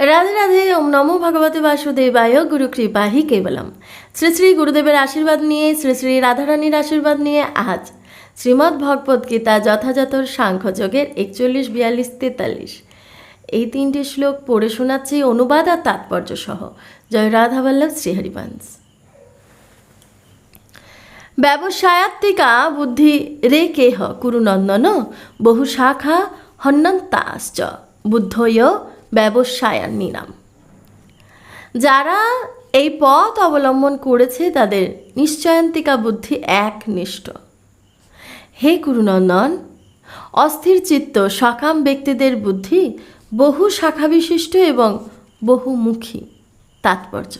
রাধে রাধে, ওম নমো ভগবতে বাসুদেবায়, গুরু কৃপাহি কেবলম। শ্রী শ্রী গুরুদেবের আশীর্বাদ নিয়ে, শ্রী শ্রী রাধারানীর আশীর্বাদ নিয়ে আজ শ্রীমদ্ ভগবদ গীতা যথাযথ সাংখ্যযোগের একচল্লিশ, বিয়াল্লিশ, তেতাল্লিশ। এই তিনটি শ্লোক পড়ে শোনাচ্ছি অনুবাদ আর তাৎপর্য সহ। জয় রাধাবল্লভ শ্রীহরিবংশ ব্যবসায়াত্মিকা বুদ্ধি রে কেহ কুরুনন্দন বহু শাখা হন্নন্তাশ্চ। বুদ্ধয় ব্যবসায়ান্নিনাম যারা এই পথ অবলম্বন করেছে তাদের নিশ্চয়ান্তিকা বুদ্ধি একনিষ্ঠ। হে গুরুনন্দন, অস্থির চিত্ত, সকাম ব্যক্তিদের বুদ্ধি বহু শাখাবিশিষ্ট এবং বহুমুখী। তাৎপর্য।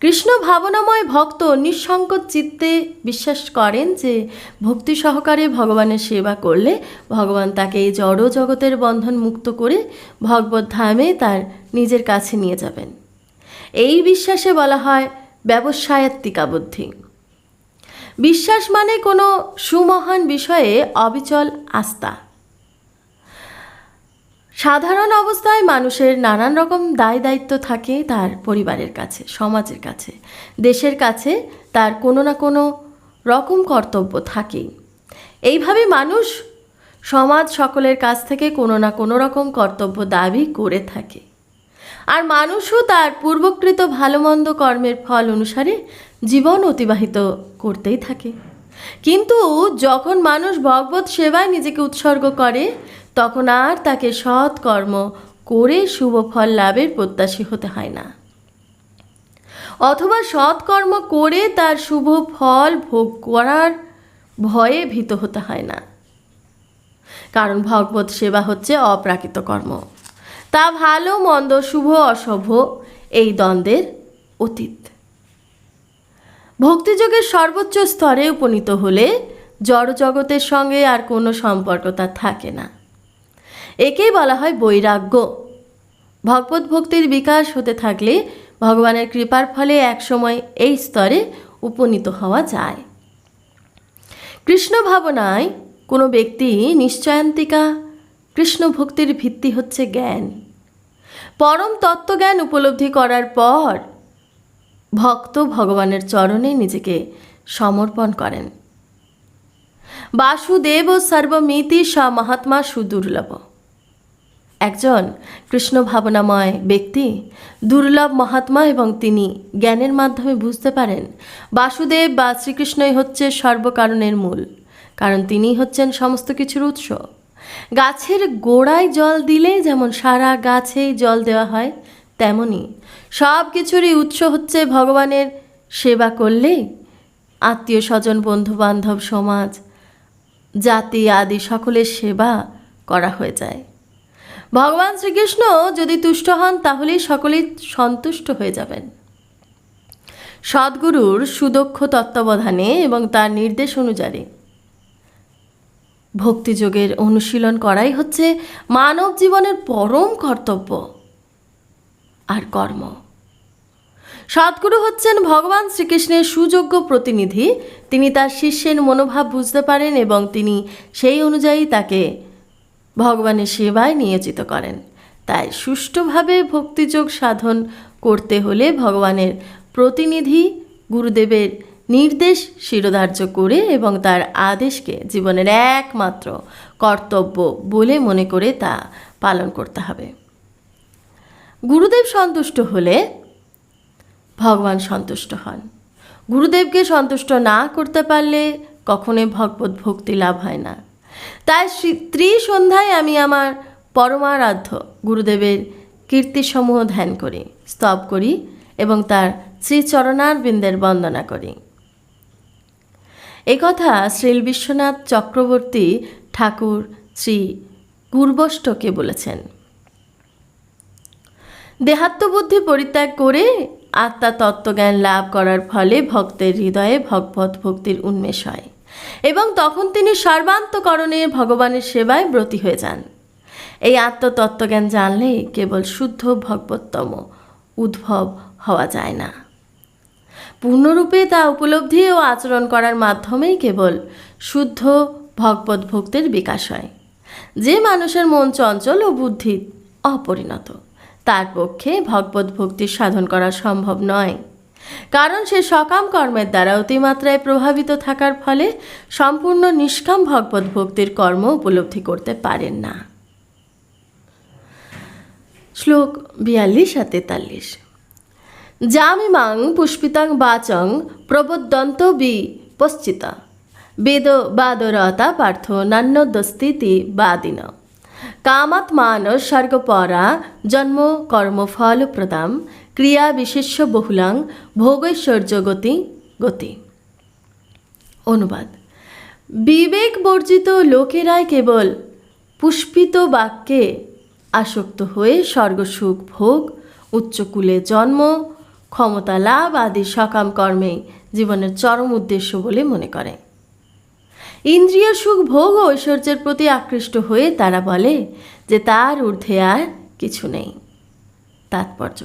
কৃষ্ণ ভাবনাময় ভক্ত নিঃসংকোচ চিত্তে বিশ্বাস করেন যে ভক্তি সহকারে ভগবানের সেবা করলে ভগবান তাকে এই জড় জগতের বন্ধন মুক্ত করে ভগবত ধামে তার নিজের কাছে নিয়ে যাবেন। এই বিশ্বাসে বলা হয় ব্যবসায়াত্মিকা বুদ্ধি। বিশ্বাস মানে কোনো সুমহান বিষয়ে অবিচল আস্থা। সাধারণ অবস্থায় মানুষের নানান রকম দায় দায়িত্ব থাকে তার পরিবারের কাছে, সমাজের কাছে। দেশের কাছে তার কোনো না কোনো রকম কর্তব্য থাকেই। এইভাবে মানুষ সমাজ সকলের কাছ থেকে কোনো না কোনো রকম কর্তব্য দাবি করে থাকে। আর মানুষও তার পূর্বকৃত ভালো মন্দ কর্মের ফল অনুসারে জীবন অতিবাহিত করতেই থাকে। কিন্তু যখন মানুষ ভগবত সেবায় নিজেকে উৎসর্গ করে, তখন আর তাকে সৎ কর্ম করে শুভ ফল লাভের প্রত্যাশী হতে হয় না। অথবা সৎকর্ম করে তার শুভ ফল ভোগ করার ভয়ে ভীত হতে হয় না। কারণ ভগবত সেবা হচ্ছে অপ্রাকৃত কর্ম। তা ভালো, মন্দ, শুভ, অশুভ এই দ্বন্দ্বের অতীত। ভক্তিযোগের সর্বোচ্চ স্তরে উপনীত হলে জড় জগতের সঙ্গে আর কোনো সম্পর্ক তার থাকে না। একেই বলা হয় বৈরাগ্য। ভগবত ভক্তির বিকাশ হতে থাকলে ভগবানের কৃপার ফলে একসময় এই স্তরে উপনীত হওয়া যায়। কৃষ্ণ ভাবনায় কোনো ব্যক্তি নিশ্চয়ান্তিকা, কৃষ্ণ ভক্তির ভিত্তি হচ্ছে জ্ঞান। পরম তত্ত্বজ্ঞান উপলব্ধি করার পর ভক্ত ভগবানের চরণে নিজেকে সমর্পণ করেন। বাসুদেব সর্বমিতি স মহাত্মা সুদুর্লভ। একজন কৃষ্ণ ভাবনাময় ব্যক্তি, দুর্লভ মহাত্মা এবং তিনি জ্ঞানের মাধ্যমে বুঝতে পারেন, বাসুদেব বা শ্রীকৃষ্ণই হচ্ছে সর্বকারণের মূল, কারণ তিনি হচ্ছেন সমস্ত কিছুর উৎস। গাছের গোড়ায় জল দিলে যেমন সারা গাছেই জল দেওয়া হয়, তেমনি সব কিছুরই উৎস হচ্ছে ভগবানের সেবা করলে আত্মীয় স্বজন বন্ধু বান্ধব সমাজ, জাতি আদি সকলের সেবা করা হয়ে যায়। ভগবান শ্রীকৃষ্ণ যদি তুষ্ট হন, তাহলেই সকলেই সন্তুষ্ট হয়ে যাবেন। সদ্গুরুর সুদক্ষ তত্ত্বাবধানে এবং তার নির্দেশ অনুযায়ী ভক্তিযোগের অনুশীলন করাই হচ্ছে মানব জীবনের পরম কর্তব্য আর কর্ম। সদ্গুরু হচ্ছেন ভগবান শ্রীকৃষ্ণের সুযোগ্য প্রতিনিধি। তিনি তার শিষ্যের মনোভাব বুঝতে পারেন এবং তিনি সেই অনুযায়ী তাকে ভগবানের সেবায় নিয়োজিত করেন। তাই সুষ্ঠুভাবে ভক্তিযোগ সাধন করতে হলে ভগবানের প্রতিনিধি গুরুদেবের নির্দেশ শিরোধার্য করে এবং তার আদেশকে জীবনের একমাত্র কর্তব্য বলে মনে করে তা পালন করতে হবে। গুরুদেব সন্তুষ্ট হলে ভগবান সন্তুষ্ট হন। গুরুদেবকে সন্তুষ্ট না করতে পারলে কখনোই ভগবত ভক্তি লাভ হয় না। তাই ত্রিসন্ধ্যায় আমি আমার পরমারাধ্য গুরুদেবের কীর্তিসমূহ ধ্যান করি, স্তব করি এবং তার শ্রীচরণার বৃন্দের বন্দনা করি। একথা শ্রীল বিশ্বনাথ চক্রবর্তী ঠাকুর শ্রী পূর্বষ্টকে বলেছেন। দেহাত্মবুদ্ধি পরিত্যাগ করে আত্মা তত্ত্বজ্ঞান লাভ করার ফলে ভক্তের হৃদয়ে ভগবত ভক্তির উন্মেষ হয়। এবং তখন তিনি সর্বান্তকরণে ভগবানের সেবায় ব্রতী হয়ে যান। এই আত্মতত্ত্বজ্ঞান জানলে কেবল শুদ্ধ ভগবত্তম উদ্ভব হওয়া যায় না। পূর্ণরূপে তা উপলব্ধি ও আচরণ করার মাধ্যমেই কেবল শুদ্ধ ভগবত ভক্তির বিকাশ হয়, যে মানুষের মন চঞ্চল ও বুদ্ধি অপরিণত। তার পক্ষে ভগবত ভক্তির সাধন করা সম্ভব নয়। কারণ সে সকাম কর্মের দ্বারা অতিমাত্রায় প্রভাবিত থাকার ফলে সম্পূর্ণ নিষ্কাম ভগবত ভক্তির কর্ম উপলব্ধি করতে পারেন না। শ্লোক বিয়াল্লিশ আর তেতাল্লিশ। জামিমাং পুষ্পিতাং বাচং প্রবোদন্ত বি পশ্চিত। বেদ বাদরতা পার্থ নান্যদস্তিতি বাদিন। কামাত্মান স্বর্গপরা জন্ম কর্মফল প্রদাম ক্রিয়া বিশেষ্য বহুলাং ভোগৈশ্বর্য গতি গতি অনুবাদ বিবেক বর্জিত লোকেরাই কেবল পুষ্পিত বাক্যে আসক্ত হয়ে স্বর্গসুখ ভোগ উচ্চকুলে জন্ম ক্ষমতা লাভ আদি সকাম কর্মেই জীবনের চরম উদ্দেশ্য বলে মনে করে ইন্দ্রিয় সুখ, ভোগ ও ঐশ্বর্যের প্রতি আকৃষ্ট হয়ে তারা বলে যে তার ঊর্ধ্বে আর কিছু নেই। তাৎপর্য।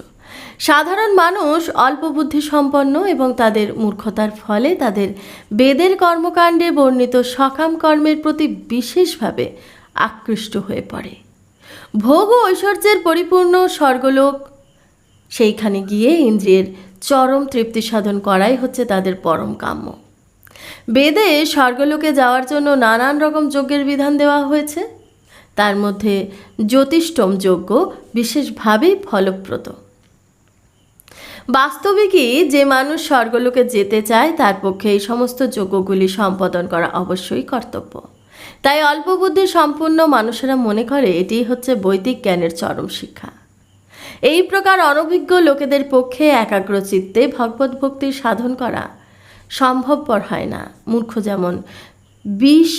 সাধারণ মানুষ অল্প বুদ্ধি সম্পন্ন এবং তাদের মূর্খতার ফলে তাদের বেদের কর্মকাণ্ডে বর্ণিত সকাম কর্মের প্রতি বিশেষভাবে আকৃষ্ট হয়ে পড়ে। ভোগ ও ঐশ্বর্যের পরিপূর্ণ স্বর্গলোক, সেইখানে গিয়ে ইন্দ্রিয়ের চরম তৃপ্তি সাধন করাই হচ্ছে তাদের পরম কাম্য। বেদে স্বর্গলোকে যাওয়ার জন্য নানান রকম যজ্ঞের বিধান দেওয়া হয়েছে। তার মধ্যে জ্যোতিষ্টম যজ্ঞ বিশেষভাবেই ফলপ্রদ। বাস্তবিকই যে মানুষ স্বর্গলোকে যেতে চায়, তার পক্ষে এই সমস্ত যজ্ঞগুলি সম্পাদন করা অবশ্যই কর্তব্য। তাই অল্প বুদ্ধি সম্পূর্ণ মানুষেরা মনে করে এটি হচ্ছে বৈদিক জ্ঞানের চরম শিক্ষা। এই প্রকার অনভিজ্ঞ লোকেদের পক্ষে একাগ্র চিত্তে ভগবত ভক্তির সাধন করা সম্ভবপর হয় না। মূর্খ যেমন, বিষ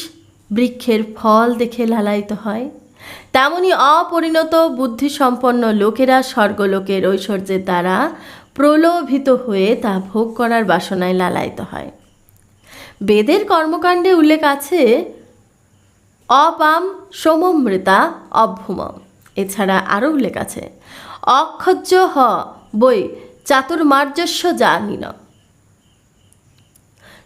বৃক্ষের ফল দেখে লালায়িত হয়, তেমনি অপরিণত বুদ্ধিসম্পন্ন লোকেরা স্বর্গলোকের ঐশ্বর্যের দ্বারা প্রলোভিত হয়ে তা ভোগ করার বাসনায় লালায়িত হয়। বেদের কর্মকাণ্ডে উল্লেখ আছে, অপাম সমমৃতা অভ্যুম এছাড়া আরও উল্লেখ আছে অক্ষজ্য হ বই চাতুর্মার্জস্ব জানিন।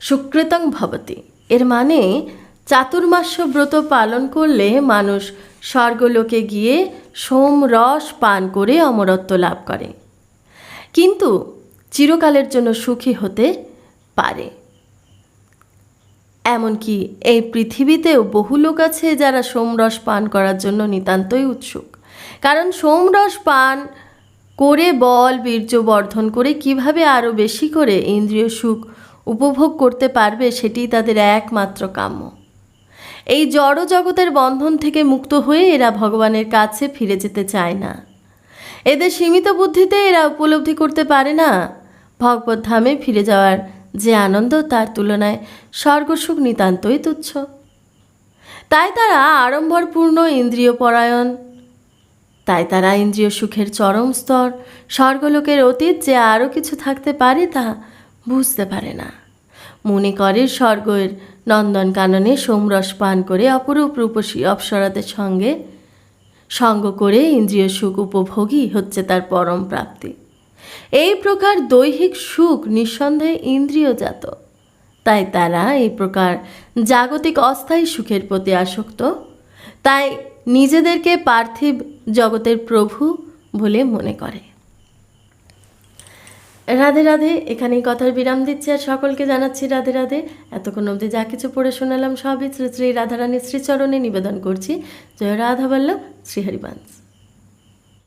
সুকৃতং ভবতি। এর মানে চাতুর্মাস্য ব্রত পালন করলে মানুষ স্বর্গলোকে গিয়ে সোম রস পান করে অমরত্ব লাভ করে। কিন্তু চিরকালের জন্য সুখী হতে পারে। এমনকি এই পৃথিবীতেও বহু লোক আছে যারা সোমরস পান করার জন্য নিতান্তই উৎসুক। কারণ সোমরস পান করে বল, বীর্য বর্ধন করে কীভাবে আরও বেশি করে ইন্দ্রিয় সুখ উপভোগ করতে পারবে সেটি তাদের একমাত্র কাম্য। এই জড় জগতের বন্ধন থেকে মুক্ত হয়ে এরা ভগবানের কাছে ফিরে যেতে চায় না। এদের সীমিত বুদ্ধিতে এরা উপলব্ধি করতে পারে না। ভগবত ধামে ফিরে যাওয়ার যে আনন্দ, তার তুলনায় স্বর্গসুখ নিতান্তই তুচ্ছ। তাই তারা আড়ম্বরপূর্ণ ইন্দ্রিয় পরায়ণ তাই তারা ইন্দ্রিয় সুখের চরম স্তর, স্বর্গলোকের অতীত যে আরও কিছু থাকতে পারে তা বুঝতে পারে না। মনে করে স্বর্গের নন্দনকাননে সোমরস পান করে অপরূপ রূপসী অপ্সরাদের সঙ্গে সঙ্গ করে ইন্দ্রিয় সুখ উপভোগী হচ্ছে তার পরম প্রাপ্তি। এই প্রকার দৈহিক সুখ নিঃসন্দেহে ইন্দ্রিয়জাত। তাই তারা এই প্রকার জাগতিক অস্থায়ী সুখের প্রতি আসক্ত। তাই নিজেদেরকে পার্থিব জগতের প্রভু বলে মনে করে। রাধে রাধে, এখানেই কথার বিরাম দিচ্ছি আর সকলকে জানাচ্ছি রাধে রাধে। এতক্ষণ অবধি যা কিছু পড়ে শোনালাম সবই শ্রী শ্রী রাধারানীর শ্রীচরণে নিবেদন করছি। জয় রাধা বল্লভ, শ্রীহরিবংশ।